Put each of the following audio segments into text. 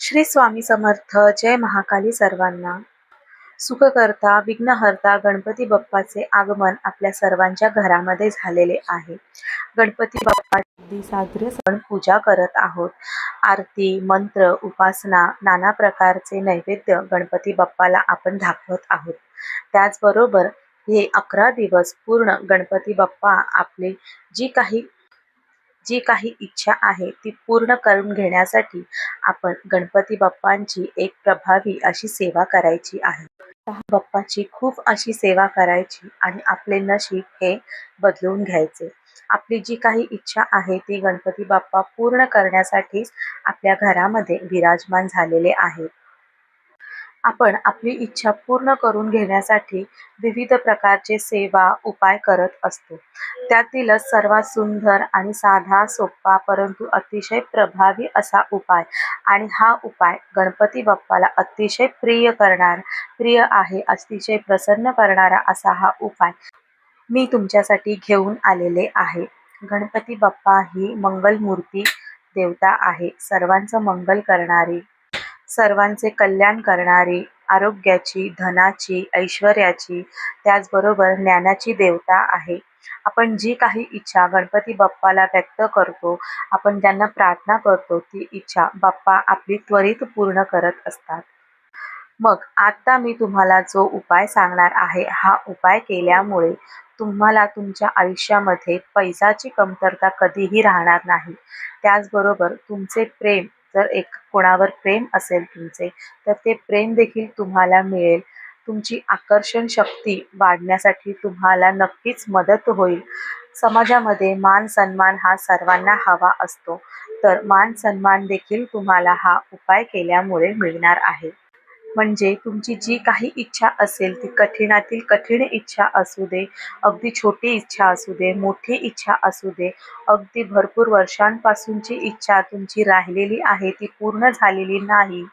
श्री स्वामी समर्थ जय महाकाली सर्वांना. सुखकर्ता विघ्नहर्ता गणपती बाप्पाचे आगमन आपल्या सर्वांच्या घरामध्ये झालेले आहे. गणपती बाप्पा साग्र सण पूजा करत आहोत. आरती मंत्र उपासना नाना प्रकारचे नैवेद्य गणपती बाप्पाला आपण दाखवत आहोत. त्याचबरोबर हे अकरा दिवस पूर्ण गणपती बाप्पा आपली जी काही जी काही इच्छा आहे ती पूर्ण करून घेण्यासाठी आपण गणपती बाप्पांची एक प्रभावी अशी सेवा करायची आहे. बाप्पाची खूप अशी सेवा करायची आणि आपले नशीब हे बदलून घ्यायचे. आपली जी काही इच्छा आहे ती गणपती बाप्पा पूर्ण करण्यासाठीच आपल्या घरामध्ये विराजमान झालेले आहेत. आपण आपली इच्छा पूर्ण करून घेण्यासाठी विविध प्रकारचे सेवा उपाय करत असतो. त्यातीलच सर्वात सुंदर आणि साधा सोपा परंतु अतिशय प्रभावी असा उपाय. आणि हा उपाय गणपती बाप्पाला अतिशय प्रिय करणार प्रिय आहे अतिशय प्रसन्न करणारा असा हा उपाय मी तुमच्यासाठी घेऊन आलेले आहे. गणपती बाप्पा ही मंगलमूर्ती देवता आहे. सर्वांचं मंगल करणारी सर्वांचे कल्याण करणारी आरोग्याची धनाची ऐश्वर्याची त्याचबरोबर ज्ञानाची देवता आहे. आपण जी काही इच्छा गणपती बाप्पाला व्यक्त करतो आपण त्यांना प्रार्थना करतो ती इच्छा बाप्पा आपली त्वरित पूर्ण करत असतात. मग आता मी तुम्हाला जो उपाय सांगणार आहे हा उपाय केल्यामुळे तुम्हाला तुमच्या आयुष्यामध्ये पैशाची कमतरता कधीही राहणार नाही. त्याचबरोबर तुमचे प्रेम जर एक कोणावर प्रेम असेल तुमचे तर ते प्रेम देखील तुम्हाला मिळेल. तुमची आकर्षण शक्ती वाढण्यासाठी तुम्हाला नक्कीच मदत होईल. समाजामध्ये मान सन्मान हा सर्वांना हवा असतो. तर मान सन्मान देखील तुम्हाला हा उपाय केल्यामुळे मिळणार आहे. म्हणजे तुमची जी काही इच्छा असेल ती कठीणातील कठीण इच्छा असू दे अगदी छोटी इच्छा असू दे मोठी इच्छा असू दे अगदी भरपूर वर्षांपासूनची इच्छा तुमची राहिलेली आहे ती पूर्ण झालेली नाही.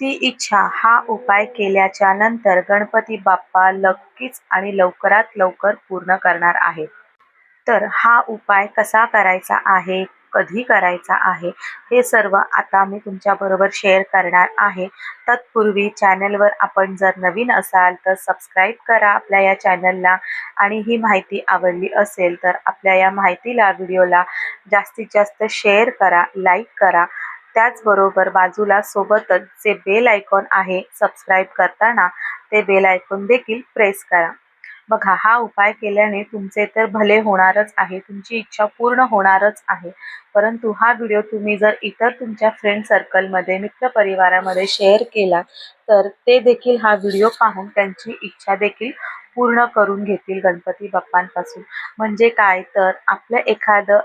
ती इच्छा हा उपाय केल्याच्यानंतर गणपती बाप्पा नक्कीच आणि लवकरात लवकर पूर्ण करणार आहेत. तर हा उपाय कसा करायचा आहे? कधी करायचा आहे हे सर्व आता मी तुमच्याबरोबर शेअर करणार आहे. तत्पूर्वी चॅनलवर आपण जर नवीन असाल तर सबस्क्राईब करा आपल्या या चॅनलला आणि ही माहिती आवडली असेल तर आपल्या या माहितीला व्हिडिओला जास्तीत जास्त शेअर करा लाईक करा. त्याचबरोबर बाजूला सोबतच जे बेल आयकॉन आहे सबस्क्राईब करताना ते बेल आयकॉन देखील प्रेस करा. बघा हा उपाय केल्याने तुमचे तर भले होणारच आहे तुमची इच्छा पूर्ण होणारच आहे. परंतु हा व्हिडिओ तुम्ही जर इतर तुमच्या फ्रेंड सर्कलमध्ये मित्रपरिवारामध्ये शेअर केला तर ते देखील हा व्हिडिओ पाहून त्यांची इच्छा देखील पूर्ण करून घेतील गणपती बाप्पांपासून. म्हणजे काय? तर आपलं एखादं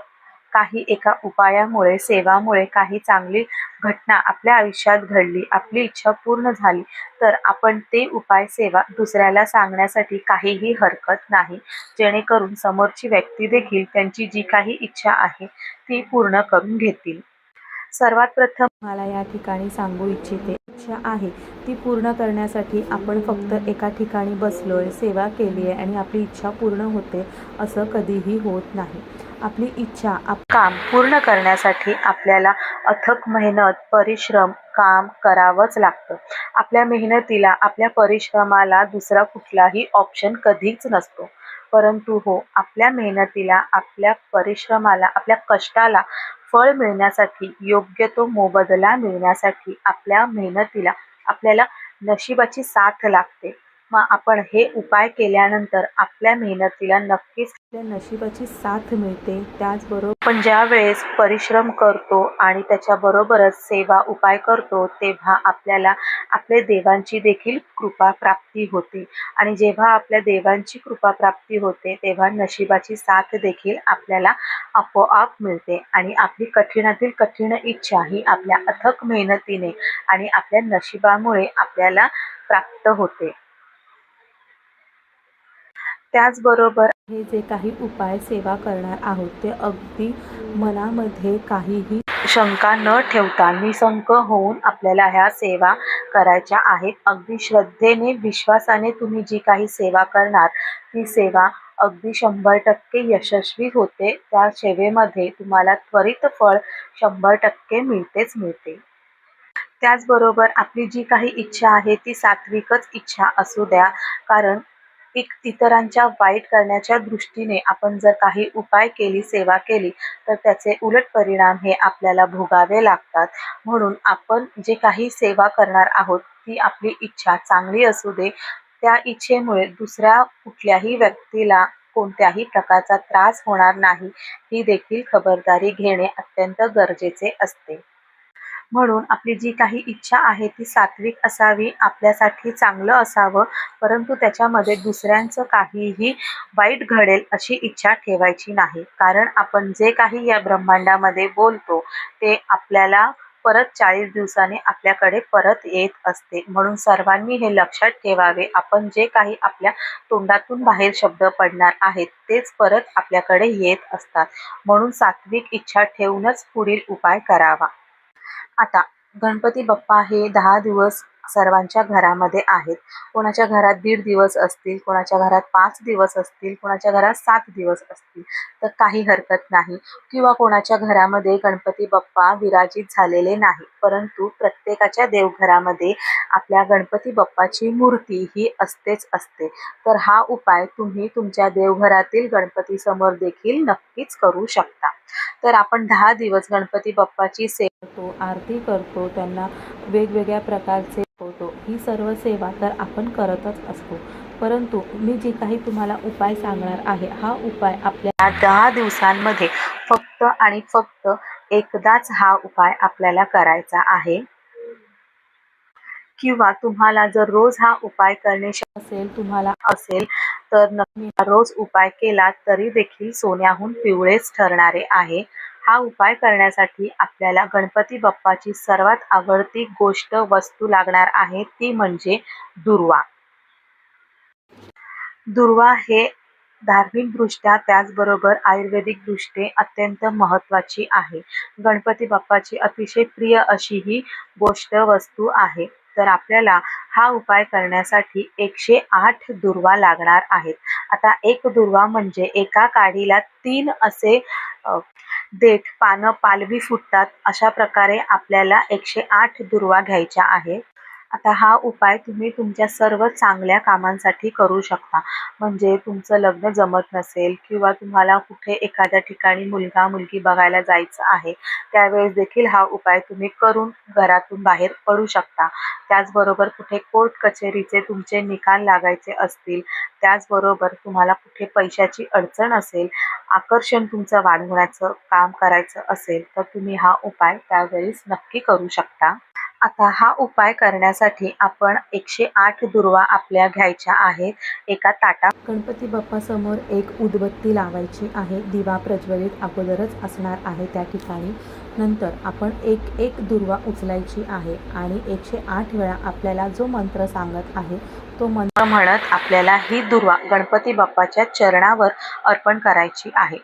काही एका उपायामुळे सेवामुळे काही चांगली घटना आपल्या आयुष्यात घडली आपली इच्छा पूर्ण झाली तर आपण ते उपाय सेवा दुसऱ्याला सांगण्यासाठी काहीही हरकत नाही. जेणेकरून समोरची व्यक्ती देखील त्यांची जी काही इच्छा आहे ती पूर्ण करून घेतील. सर्वात प्रथम मला या ठिकाणी सांगू इच्छिते इच्छा आहे ती पूर्ण करण्यासाठी आपण फक्त एका ठिकाणी बसलोय सेवा केली आहे आणि आपली इच्छा पूर्ण होते असं कधीही होत नाही. आपली इच्छा आप काम पूर्ण करण्यासाठी आपल्याला अथक मेहनत परिश्रम काम करावंच लागतं. आपल्या मेहनतीला आपल्या परिश्रमाला दुसरा कुठलाही ऑप्शन कधीच नसतो. परंतु हो आपल्या मेहनतीला आपल्या परिश्रमाला आपल्या कष्टाला फळ मिळण्यासाठी योग्य तो मोबदला मिळण्यासाठी आपल्या मेहनतीला आपल्याला नशिबाची साथ लागते. मग आपण हे उपाय केल्यानंतर आपल्या मेहनतीला नक्कीच आपल्या नशिबाची साथ मिळते त्याचबरोबर पण ज्या वेळेस परिश्रम करतो आणि त्याच्याबरोबरच सेवा उपाय करतो तेव्हा आपल्याला आपल्या देवांची देखील कृपा प्राप्ती होते. आणि जेव्हा आपल्या देवांची कृपा प्राप्ती होते तेव्हा नशिबाची साथ देखील आपल्याला आपोआप मिळते. आणि आपली कठीणातील कठीण इच्छा ही आपल्या अथक मेहनतीने आणि आपल्या नशिबामुळे आपल्याला प्राप्त होते. त्याचबरोबर हे जे काही उपाय सेवा करणार आहोत ते अगदी मनामध्ये काहीही शंका न ठेवता निसंक होऊन आपल्याला ह्या सेवा करायच्या आहेत. अगदी श्रद्धेने विश्वासाने तुम्ही जी काही सेवा करणार ती सेवा अगदी शंभर टक्के यशस्वी होते. त्या सेवेमध्ये तुम्हाला त्वरित फळ शंभर टक्के मिळतेच मिळते. त्याचबरोबर आपली जी काही इच्छा आहे ती सात्विकच इच्छा असू द्या. कारण एक इतरांच्या वाईट करण्याच्या दृष्टीने आपण जर काही उपाय केली सेवा केली तर त्याचे उलट परिणाम हे आपल्याला भोगावे लागतात. म्हणून आपण जे काही सेवा करणार आहोत ती आपली इच्छा चांगली असू दे. त्या इच्छेमुळे दुसऱ्या कुठल्याही व्यक्तीला कोणत्याही प्रकारचा त्रास होणार नाही. ही देखील खबरदारी घेणे अत्यंत गरजेचे असते. म्हणून आपली जी काही इच्छा आहे ती सात्विक असावी आपल्यासाठी चांगलं असावं परंतु त्याच्यामध्ये दुसऱ्यांचं काहीही वाईट घडेल अशी इच्छा ठेवायची नाही. कारण आपण जे काही या ब्रह्मांडामध्ये बोलतो ते आपल्याला परत चाळीस दिवसाने आपल्याकडे परत येत असते. म्हणून सर्वांनी हे लक्षात ठेवावे आपण जे काही आपल्या तोंडातून बाहेर शब्द पडणार आहेत तेच परत आपल्याकडे येत असतात. म्हणून सात्विक इच्छा ठेवूनच पुढील उपाय करावा. आता गणपती बाप्पा हे दहा दिवस सर्वांच्या घरामध्ये आहेत. कोणाच्या घरात दीड दिवस असतील कोणाच्या घरात पाच दिवस असतील कोणाच्या घरात सात दिवस असतील तर काही हरकत नाही. किंवा कोणाच्या घरामध्ये गणपती बाप्पा विराजित झालेले नाही परंतु प्रत्येकाच्या देवघरामध्ये आपल्या गणपती बाप्पाची मूर्ती ही असतेच असते. तर हा उपाय तुम्ही तुमच्या देवघरातील गणपती समोर देखील नक्कीच करू शकता. तर आपण दहा दिवस गणपती बाप्पाची सेवा करतो आरती करतो त्यांना वेगवेगळ्या प्रकारचे होतो ही सर्व सेवा तर आपण करतच असतो. परंतु मी जी काही तुम्हाला उपाय सांगणार आहे हा उपाय आपल्या दहा दिवसांमध्ये फक्त आणि फक्त एकदाच हा उपाय आपल्याला करायचा आहे. किंवा तुम्हाला जर रोज हा उपाय करणे असेल तुम्हाला असेल तर नक्की रोज उपाय केला तरी देखील सोन्याहून पिवळेच ठरणारे आहे. हा उपाय करण्यासाठी आपल्याला गणपती बाप्पाची सर्वात आवडती गोष्ट वस्तू लागणार आहे ती म्हणजे दुर्वा. दुर्वा हे धार्मिकदृष्ट्या त्याचबरोबर आयुर्वेदिक दृष्टी अत्यंत महत्त्वाची आहे. गणपती बाप्पाची अतिशय प्रिय अशी ही गोष्ट वस्तू आहे. तर आपल्याला हा उपाय करण्यासाठी एकशे आठ दुर्वा लागणार आहेत. आता एक दुर्वा म्हणजे एका काडीला तीन असे देठ पानं पालवी फुटतात. अशा प्रकारे आपल्याला एकशे आठ दुर्वा घ्यायच्या आहे आता हा उपाय तुम्ही तुमच्या सर्व चांगल्या कामांसाठी करू शकता. म्हणजे तुमचं लग्न जमत नसेल किंवा तुम्हाला कुठे एखाद्या ठिकाणी मुलगा मुलगी बघायला जायचं आहे त्यावेळेस देखील हा उपाय तुम्ही करून घरातून बाहेर पडू शकता. त्याचबरोबर कुठे कोर्ट कचेरीचे तुमचे निकाल लागायचे असतील त्याचबरोबर तुम्हाला कुठे पैशाची अडचण असेल आकर्षण तुमचं वाढवण्याचं काम करायचं असेल तर तुम्ही हा उपाय त्यावेळेस नक्की करू शकता. आता हा उपाय करण्यासाठी आपण एकशे आठ दुर्वा आपल्या घ्यायच्या आहेत. एका ताटा गणपती बाप्पा समोर एक उदबत्ती लावायची आहे. दिवा प्रज्वलित अगोदरच असणार आहे त्या ठिकाणी. नंतर आपण एक एक दुर्वा उचलायची आहे आणि एकशे आठ वेळा आपल्याला जो मंत्र सांगत आहे तो मंत्र म्हणत आपल्याला ही दुर्वा गणपती बाप्पाच्या चरणावर अर्पण करायची आहे.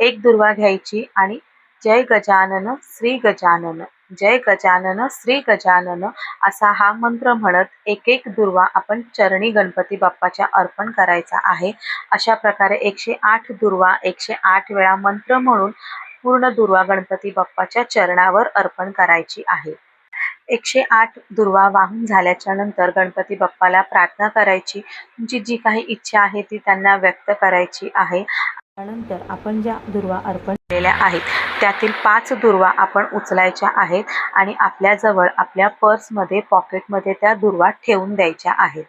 एक दुर्वा घ्यायची आणि जय गजानन श्री गजानन. जय गजानन श्री गजानन असा हा मंत्र म्हणत एक एक दुर्वा आपण चरणी गणपती बाप्पाच्या अर्पण करायचा आहे. अशा प्रकारे एकशे आठ दुर्वा एकशे आठ वेळा मंत्र म्हणून पूर्ण दुर्वा गणपती बाप्पाच्या चरणावर अर्पण करायची आहे. एकशे आठ दुर्वा वाहून झाल्याच्यानंतर गणपती बाप्पाला प्रार्थना करायची. तुमची जी काही इच्छा आहे ती त्यांना व्यक्त करायची आहे. त्यानंतर आपण ज्या दुर्वा अर्पण केलेल्या आहेत त्यातील पाच दुर्वा आपण उचलायच्या आहेत आणि आपल्याजवळ आपल्या पर्समध्ये पॉकेटमध्ये त्या दुर्वा ठेवून द्यायच्या आहेत.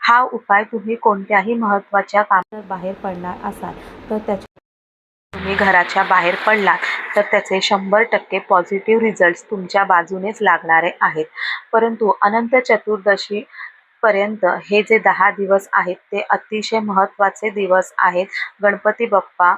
हा उपाय तुम्ही कोणत्याही महत्त्वाच्या कामात बाहेर पडणार असाल तर त्याच्या तुम्ही घराच्या बाहेर पडलात तर त्याचे शंभर टक्के पॉझिटिव्ह रिझल्ट्स तुमच्या बाजूनेच लागणारे आहेत. परंतु अनंत चतुर्दशी पर्यंत हे जे दहा दिवस आहेत ते अतिशय महत्त्वाचे दिवस आहेत. गणपती बाप्पा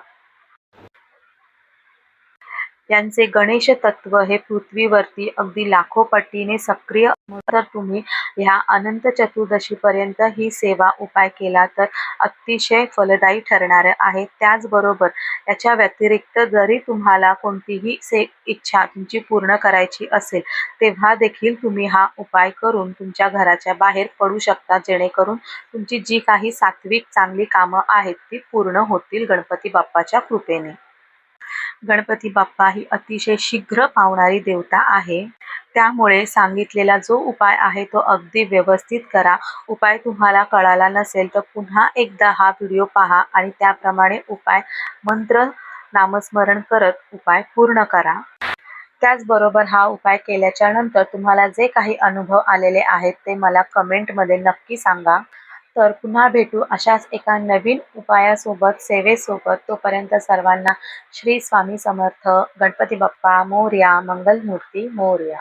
यांचे गणेश तत्व हे पृथ्वीवरती अगदी लाखो पटीने सक्रिय तर तुम्ही ह्या अनंत चतुर्दशीपर्यंत ही सेवा उपाय केला तर अतिशय फलदायी ठरणार आहे. त्याचबरोबर याच्या व्यतिरिक्त जरी तुम्हाला कोणतीही से इच्छा तुमची पूर्ण करायची असेल तेव्हा देखील तुम्ही हा उपाय करून तुमच्या घराच्या बाहेर पडू शकता जेणेकरून तुमची जी काही सात्विक चांगली कामं आहेत ती पूर्ण होतील गणपती बाप्पाच्या कृपेने. गणपती बाप्पा ही अतिशय शीघ्र पावणारी देवता आहे. त्यामुळे सांगितलेला जो उपाय आहे तो अगदी व्यवस्थित करा. उपाय तुम्हाला कळाला नसेल तर पुन्हा एकदा हा व्हिडिओ पहा आणि त्याप्रमाणे उपाय मंत्र नामस्मरण करत उपाय पूर्ण करा. त्याचबरोबर हा उपाय केल्याच्यानंतर तुम्हाला जे काही अनुभव आलेले आहेत ते मला कमेंटमध्ये नक्की सांगा. तर पुन्हा भेटू अशाच एका नवीन उपायासोबत सेवेसोबत. तोपर्यंत सर्वांना श्री स्वामी समर्थ गणपती बाप्पा मोरया मंगलमूर्ती मोरया.